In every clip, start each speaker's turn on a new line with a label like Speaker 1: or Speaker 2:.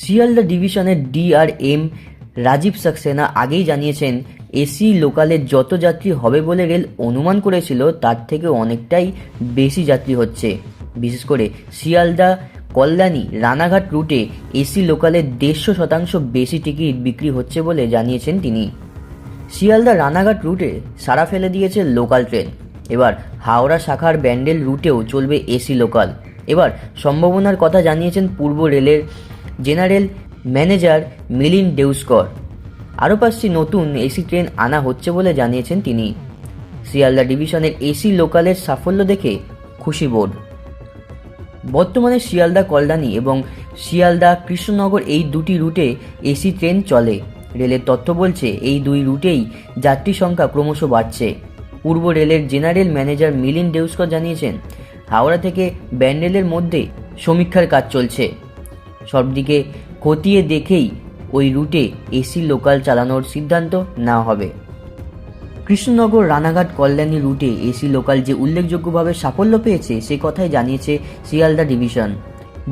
Speaker 1: শিয়ালদা ডিভিশনের ডিআরএম রাজীব সাক্সেনা আগেই জানিয়েছেন, এসি লোকালে যত যাত্রী হবে বলে রেল অনুমান করেছিল, তার থেকে অনেকটাই বেশি যাত্রী হচ্ছে। বিশেষ করে শিয়ালদা কল্যাণী রানাঘাট রুটে এসি লোকালে দেড়শো শতাংশ বেশি টিকিট বিক্রি হচ্ছে বলে জানিয়েছেন তিনি। শিয়ালদা রানাঘাট রুটে সারা ফেলে দিয়েছে লোকাল ট্রেন। এবার হাওড়া শাখার ব্যান্ডেল রুটেও চলবে এসি লোকাল। এবার সম্ভাবনার কথা জানিয়েছেন পূর্ব রেলের জেনারেল ম্যানেজার মিলিন ডেউস্কর। আরও পাঁচটি নতুন এসি ট্রেন আনা হচ্ছে বলে জানিয়েছেন তিনি। শিয়ালদা ডিভিশনের এসি লোকালের সাফল্য দেখে খুশি বোর্ড। বর্তমানে শিয়ালদা কল্যাণী এবং শিয়ালদা কৃষ্ণনগর এই দুটি রুটে এসি ট্রেন চলে। রেলের তথ্য বলছে, এই দুই রুটেই যাত্রী সংখ্যা ক্রমশ বাড়ছে। পূর্ব রেলের জেনারেল ম্যানেজার মিলিন ডেউস্কর জানিয়েছেন, হাওড়া থেকে ব্যান্ডেলের মধ্যে সমীক্ষার কাজ চলছে। সবদিকে খতিয়ে দেখেই ওই রুটে এসি লোকাল চালানোর সিদ্ধান্ত নেওয়া হবে। কৃষ্ণনগর রানাঘাট কল্যাণী রুটে এসি লোকাল যে উল্লেখযোগ্যভাবে সাফল্য পেয়েছে, সে কথাই জানিয়েছে শিয়ালদা ডিভিশন।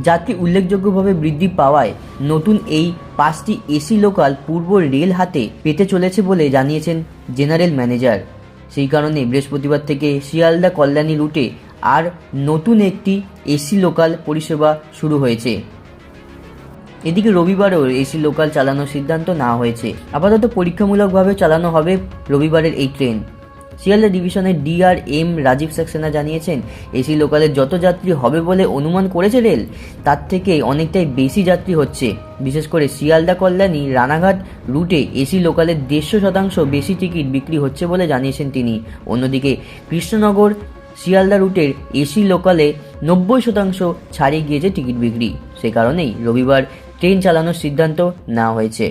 Speaker 1: যাত্রী উল্লেখযোগ্যভাবে বৃদ্ধি পাওয়ায় নতুন এই পাঁচটি এসি লোকাল পূর্ব রেল হাতে পেতে চলেছে বলে জানিয়েছেন জেনারেল ম্যানেজার। সেই কারণে বৃহস্পতিবার থেকে শিয়ালদা কল্যাণী রুটে আর নতুন একটি এসি লোকাল পরিষেবা শুরু হয়েছে। এদিকে রবিবারও এসি লোকাল চালানোর সিদ্ধান্ত না হয়েছে। আপাতত পরীক্ষামূলকভাবে চালানো হবে রবিবারের এই ট্রেন। শিয়ালদা ডিভিশনের ডিআর এম রাজীব সাক্সেনা জানিয়েছেন, এসি লোকালের যত যাত্রী হবে বলে অনুমান করেছে রেল, তার থেকে অনেকটাই বেশি যাত্রী হচ্ছে। বিশেষ করে শিয়ালদা কল্যাণী, রানাঘাট রুটে এসি লোকালের দেড়শো শতাংশ বেশি টিকিট বিক্রি হচ্ছে বলে জানিয়েছেন তিনি। অন্যদিকে কৃষ্ণনগর, শিয়ালদা রুটের এসি লোকালে নব্বই শতাংশ ছাড়িয়ে গিয়েছে টিকিট বিক্রি। সে কারণেই রবিবার ট্রেন চালানোর সিদ্ধান্ত নেওয়া হয়েছে।